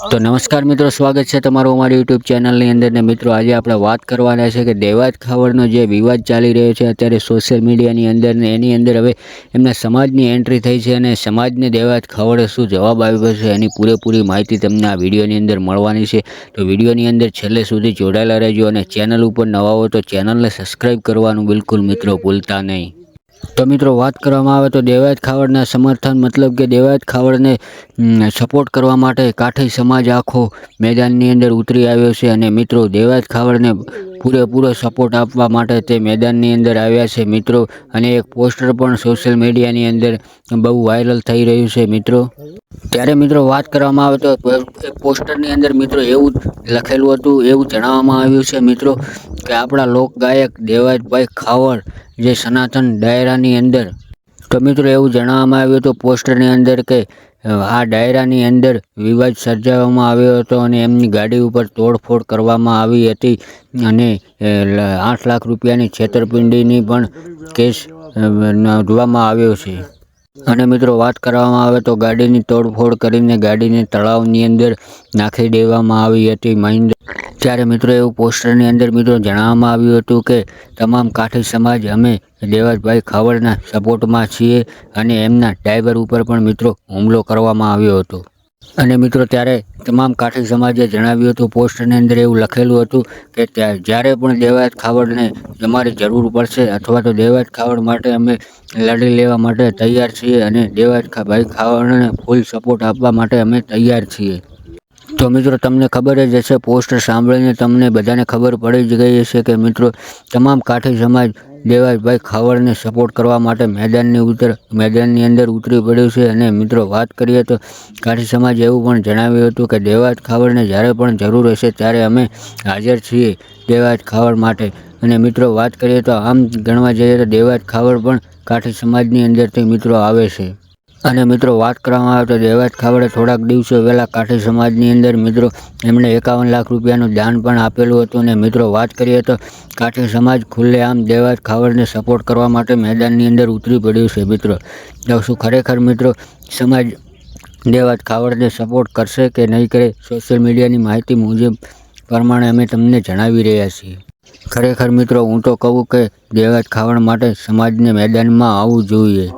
તો નમસ્કાર મિત્રો, સ્વાગત છે તમારું અમારી યુટ્યુબ ચેનલની અંદર. ને મિત્રો, આજે આપણે વાત કરવાના છે કે દેવાજ ખાવડનો જે વિવાદ ચાલી રહ્યો છે અત્યારે સોશિયલ મીડિયાની અંદર ને એની અંદર હવે એમના સમાજની એન્ટ્રી થઈ છે અને સમાજને દેવાજ ખાવડે શું જવાબ આવ્યો છે એની પૂરેપૂરી માહિતી તમને આ વિડીયોની અંદર મળવાની છે. તો વિડીયોની અંદર છેલ્લે સુધી જોડાયેલા રહેજો અને ચેનલ ઉપર નવા હો તો ચેનલને સબસ્ક્રાઈબ કરવાનું બિલકુલ મિત્રો ભૂલતા નહીં. તો મિત્રો વાત કરવામાં આવે તો દેવાયત ખાવડના સમર્થન મતલબ કે દેવાયત ખાવડને સપોર્ટ કરવા માટે કાઠી સમાજ આખો મેદાનની અંદર ઉતરી આવ્યો છે અને મિત્રો દેવાયત ખાવડને પૂરેપૂરો સપોર્ટ આપવા માટે તે મેદાનની અંદર આવ્યા છે મિત્રો. અને એક પોસ્ટર પણ સોશિયલ મીડિયાની અંદર બહુ વાયરલ થઈ રહ્યું છે મિત્રો. ત્યારે મિત્રો વાત કરવામાં આવે તો પોસ્ટરની અંદર મિત્રો એવું લખેલું હતું, એવું જણાવવામાં આવ્યું છે મિત્રો કે આપણા લોકગાયક દેવાજભાઈ ખાવડ જે સનાતન ડાયરાની અંદર તો મિત્રો એવું જણાવવામાં આવ્યું હતું પોસ્ટરની અંદર કે આ ડાયરાની અંદર વિવાદ સર્જાવવામાં આવ્યો હતો અને એમની ગાડી ઉપર તોડફોડ કરવામાં આવી હતી અને આઠ લાખ રૂપિયાની છેતરપિંડીની પણ કેસ નોંધવામાં આવ્યો છે. અને મિત્રો, વાત કરવામાં આવે તો ગાડીની તોડફોડ કરીને ગાડીને તળાવની અંદર નાખી દેવામાં આવી હતી. મહિન્દ્ર ત્યારે મિત્રો એવું પોસ્ટરની અંદર મિત્રો જણાવવામાં આવ્યું હતું કે તમામ કાઠી સમાજ અમે દેવાજભાઈ ખાવડના સપોર્ટમાં છીએ અને એમના ડ્રાઈવર ઉપર પણ મિત્રો હુમલો કરવામાં આવ્યો હતો. અને મિત્રો ત્યારે તમામ કાઠી સમાજે જણાવ્યું હતું, પોસ્ટની અંદર એવું લખેલું હતું કે જ્યારે પણ દેવાજ ખાવડને અમારી જરૂર પડશે અથવા તો દેવાજ ખાવડ માટે અમે લડી લેવા માટે તૈયાર છીએ અને દેવાજ ભાઈ ખાવડને ફૂલ સપોર્ટ આપવા માટે અમે તૈયાર છીએ. તો મિત્રો તમને ખબર જ હશે, પોસ્ટ સાંભળીને તમને બધાને ખબર પડી જ ગઈ હશે કે મિત્રો તમામ કાઠી સમાજ દેવાજભાઈ ખાવડને સપોર્ટ કરવા માટે મેદાનની ઉતર, મેદાનની અંદર ઉતરી પડ્યું છે. અને મિત્રો વાત કરીએ તો કાઠી સમાજ એવું પણ જણાવ્યું હતું કે દેવાજ ખાવડને જ્યારે પણ જરૂર હશે ત્યારે અમે હાજર છીએ દેવાજ ખાવડ માટે. અને મિત્રો વાત કરીએ તો આમ ગણવા જઈએ તો દેવાજ ખાવડ પણ કાઠી સમાજની અંદરથી મિત્રો આવે છે. અને મિત્રો વાત કરવામાં આવે તો દેવાજ ખાવડે થોડાક દિવસો પહેલાં કાઠી સમાજની અંદર મિત્રો એમણે એકાવન લાખ રૂપિયાનું દાન પણ આપેલું હતું અને મિત્રો વાત કરીએ તો કાઠી સમાજ ખુલ્લેઆમ દેવાજ ખાવડને સપોર્ટ કરવા માટે મેદાનની અંદર ઉતરી પડ્યું છે મિત્રો. તો શું ખરેખર મિત્રો સમાજ દેવાજ ખાવડને સપોર્ટ કરશે કે નહીં કરે સોશિયલ મીડિયાની માહિતી મુજબ પ્રમાણે અમે તમને જણાવી રહ્યા છીએ. ખરેખર મિત્રો હું તો કહું કે દેવાજ ખાવડ માટે સમાજને મેદાનમાં આવવું જોઈએ.